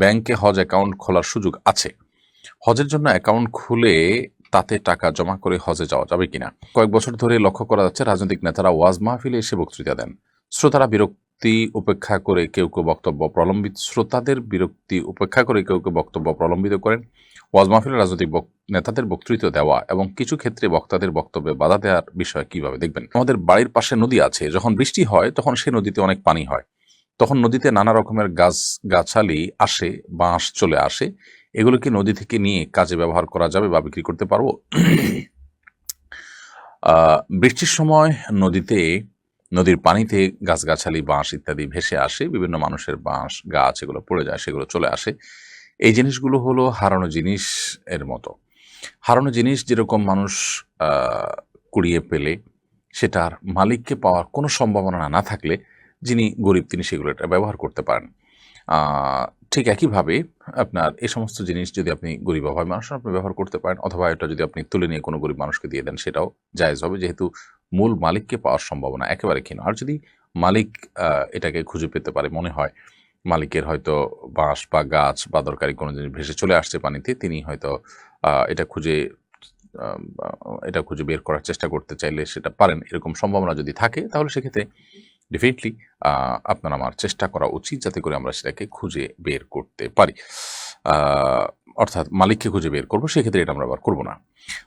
ব্যাংকে হজ অ্যাকাউন্ট খোলার সুযোগ আছে। হজের জন্য অ্যাকাউন্ট খুলে তাতে টাকা জমা করে হজে যাওয়া যাবে কিনা? কয়েক বছর ধরে লক্ষ্য করা যাচ্ছে রাজনৈতিক নেতারা ওয়াজ মাহফিলে এসে বক্তৃতা দেন। শ্রোতারা বিরক্তি উপেক্ষা করে কেউ কেউ বক্তব্য প্রলম্বিত, শ্রোতাদের বিরক্তি উপেক্ষা করে কেউ কেউ বক্তব্য প্রলম্বিত করেন। ওয়াজ মাহফিলে রাজনৈতিক নেতাদের বক্তৃতা দেওয়া এবং কিছু ক্ষেত্রে বক্তাদের বক্তব্যে বাধা দেওয়ার বিষয় কীভাবে দেখবেন? আমাদের বাড়ির পাশে নদী আছে, যখন বৃষ্টি হয় তখন সে নদীতে অনেক পানি হয়। তখন নদীতে নানা রকমের গাছ, গাছালি আসে, বাঁশ চলে আসে। এগুলোকে নদী থেকে নিয়ে কাজে ব্যবহার করা যাবে বা বিক্রি করতে পারব। বৃষ্টির সময় নদীতে, নদীর পানিতে গাছগাছালি, বাঁশ ইত্যাদি ভেসে আসে। বিভিন্ন মানুষের বাঁশ, গাছ এগুলো পড়ে যায়, সেগুলো চলে আসে। এই জিনিসগুলো হলো হারানো জিনিস এর মতো। হারানো জিনিস যেরকম মানুষ কুড়িয়ে পেলে, সেটার মালিককে পাওয়ার কোনো সম্ভাবনা না থাকলে যিনি গরিব তিনি সেগুলো এটা ব্যবহার করতে পারেন। ঠিক একইভাবে আপনার এই সমস্ত জিনিস যদি আপনি গরিব অভাব মানুষ আপনি ব্যবহার করতে পারেন অথবা এটা যদি আপনি তুলে নিয়ে কোনো গরিব মানুষকে দিয়ে দেন সেটাও জায়েজ হবে। যেহেতু মূল মালিককে পাওয়ার সম্ভাবনা একেবারে ক্ষীণ। আর যদি মালিক এটাকে খুঁজে পেতে পারে মনে হয় মালিকের হয়তো বাঁশ বা গাছ বা দরকারি কোনো জিনিস ভেসে চলে আসছে পানিতে, তিনি হয়তো এটা খুঁজে এটা খুঁজে বের করার চেষ্টা করতে চাইলে সেটা পারেন। এরকম সম্ভাবনা যদি থাকে তাহলে সেক্ষেত্রে ডেফিনেটলি আপনার আমার চেষ্টা করা উচিত যাতে করে আমরা সেটাকে খুঁজে বের করতে পারি। অর্থাৎ মালিককে খুঁজে বের করব, সেক্ষেত্রে এটা আমরা আবার করব না।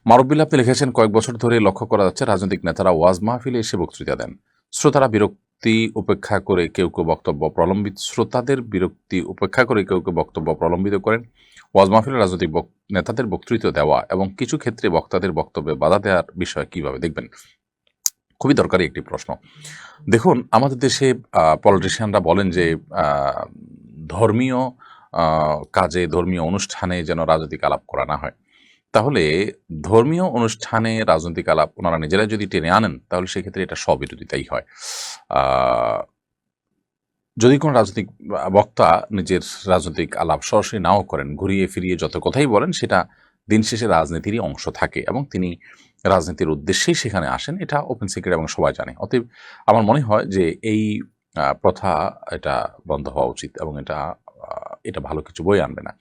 মারব্বিল আপনি লিখেছেন, কয়েক বছর ধরে লক্ষ্য করা যাচ্ছে, রাজনৈতিক নেতারা ওয়াজ মাহফিলে এসে বক্তৃতা দেন। শ্রোতারা বিরক্তি উপেক্ষা করে কেউ কেউ বক্তব্য প্রলম্বিত, শ্রোতাদের বিরক্তি উপেক্ষা করে কেউ কেউ বক্তব্য প্রলম্বিত করেন। ওয়াজ মাহফিলে রাজনৈতিক নেতাদের বক্তৃতা দেওয়া এবং কিছু ক্ষেত্রে বক্তাদের বক্তব্যে বাধা দেওয়ার বিষয় কীভাবে দেখবেন? খুবই দরকারি একটি প্রশ্ন। দেখুন, আমাদের দেশে পলিটিশিয়ানরা বলেন যে ধর্মীয় কাজে, ধর্মীয় অনুষ্ঠানে যেন রাজনৈতিক আলাপ করা না হয়। তাহলে ধর্মীয় অনুষ্ঠানে রাজনৈতিক আলাপ ওনারা নিজেরা যদি টেনে আনেন, তাহলে সেক্ষেত্রে এটা স্ববিরোধিতাই হয়। যদি কোনো রাজনৈতিক বক্তা নিজের রাজনৈতিক আলাপ সরাসরি নাও করেন, ঘুরিয়ে ফিরিয়ে যত কথাই বলেন, সেটা দিন শেষে রাজনীতিরই অংশ থাকে এবং তিনি রাজনীতির উদ্দেশ্যেই সেখানে আসেন, এটা ওপেন সিক্রেট এবং সবাই জানে। অতএব আমার মনে হয় যে এই প্রথা এটা বন্ধ হওয়া উচিত এবং এটা এটা ভালো কিছু বই আনবে না।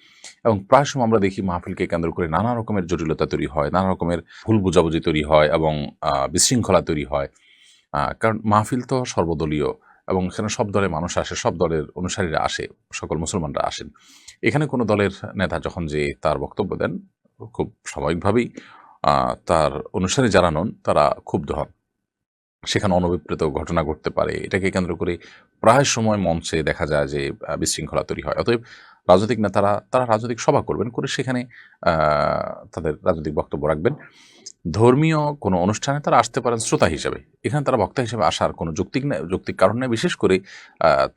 এবং প্রায় সময় আমরা দেখি মাহফিলকে কেন্দ্র করে নানা রকমের জটিলতা তৈরি হয়, নানা রকমের ভুল বুঝাবুঝি তৈরি হয় এবং বিশৃঙ্খলা তৈরি হয়। কারণ মাহফিল তো সর্বদলীয় এবং এখানে সব দলের মানুষ আসে, সব দলের অনুসারীরা আসে, সকল মুসলমানরা আসেন। এখানে কোনো দলের নেতা যখন যে তার বক্তব্য দেন, খুব স্বাভাবিকভাবেই তার অনুসারী যারা নন, তারা ক্ষুব্ধ হন। সেখানে অনভিপ্রেত ঘটনা ঘটতে পারে। এটাকে কেন্দ্র করে প্রায় সময় মঞ্চে দেখা যায় যে বিশৃঙ্খলা তৈরি হয়। অতএব রাজনৈতিক নেতারা, তারা রাজনৈতিক সভা করবেন করে সেখানে তাদের রাজনৈতিক বক্তব্য রাখবেন। ধর্মীয় কোনো অনুষ্ঠানে তারা আসতে পারেন শ্রোতা হিসেবে। এখানে তারা বক্তা হিসেবে আসার কোনো যৌক্তিক নেই যৌক্তিক কারণ নেই। বিশেষ করে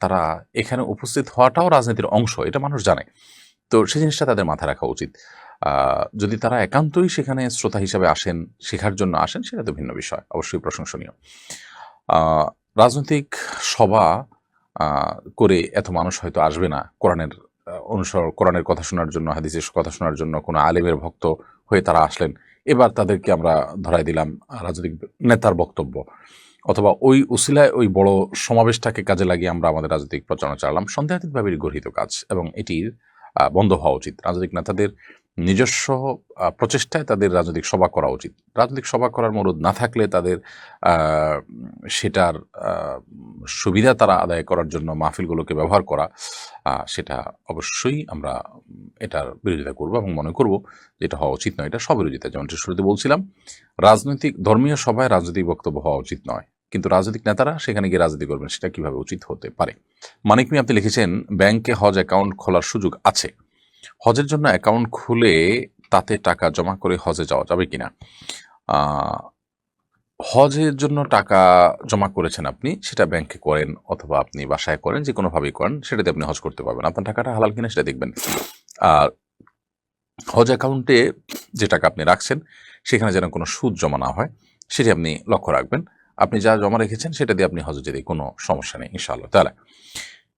তারা এখানে উপস্থিত হওয়াটাও রাজনীতির অংশ, এটা মানুষ জানে। তো সেই জিনিসটা তাদের মাথায় রাখা উচিত। যদি তারা একান্তই সেখানে শ্রোতা হিসাবে আসেন শেখার জন্য আসেন সেটা তো ভিন্ন বিষয় অবশ্যই প্রশংসনীয়। রাজনৈতিক সভা করে এত মানুষ হয়তো আসবে না কোরআনের আহ, অনুসর কোরআনের কথা শোনার জন্য হাদিসের কথা শোনার জন্য কোনো আলেমের ভক্ত হয়ে তারা আসলেন এবার তাদেরকে আমরা ধরাই দিলাম রাজনৈতিক নেতার বক্তব্য। অথবা ওই উসিলায় ওই বড় সমাবেশটাকে কাজে লাগিয়ে আমরা আমাদের রাজনৈতিক প্রচারণা চালালাম সন্দেহাতীতভাবে গর্হিত কাজ এবং এটির বন্ধ হওয়া উচিত। রাজনৈতিক নেতাদের নিজস্ব প্রচেষ্টায় তাদের রাজনৈতিক সভা করা উচিত। রাজনৈতিক সভা করার মরদ না থাকলে তাদের সেটার সুবিধা তারা আদায় করার জন্য মাহফিলগুলোকে ব্যবহার করা সেটা অবশ্যই আমরা এটার বিরোধিতা করব এবং মনে করব যে এটা হওয়া উচিত নয়। এটা স্ববিরোধিতা যেমনটি শুরুতে বলছিলাম। রাজনৈতিক, ধর্মীয় সভায় রাজনৈতিক বক্তব্য হওয়া উচিত নয়। কিন্তু রাজনৈতিক নেতারা সেখানে গিয়ে রাজনীতি করবেন, সেটা কীভাবে উচিত হতে পারে? মানিক মিয়া আপনি লিখেছেন, ব্যাংকে হজ অ্যাকাউন্ট খোলার সুযোগ আছে। হজের জন্য অ্যাকাউন্ট খুলে তাতে টাকা জমা করে হজে যাওয়া যাবে কিনা? হজের জন্য টাকা জমা করেছেন আপনি, সেটা ব্যাংকে করেন অথবা আপনি বাসায় করেন যে কোনোভাবেই করেন, সেটাতে আপনি হজ করতে পারবেন। আপনার টাকাটা হালাল কিনা সেটা দেখবেন। আর হজ অ্যাকাউন্টে যে টাকা আপনি রাখছেন, সেখানে যেন কোনো সুদ জমা না হয়, সেটি আপনি লক্ষ্য রাখবেন। আপনি যা জমা রেখেছেন, সেটা দিয়ে আপনি হজে যেতে কোনো সমস্যা নেই, ইনশাআল্লাহ। তাহলে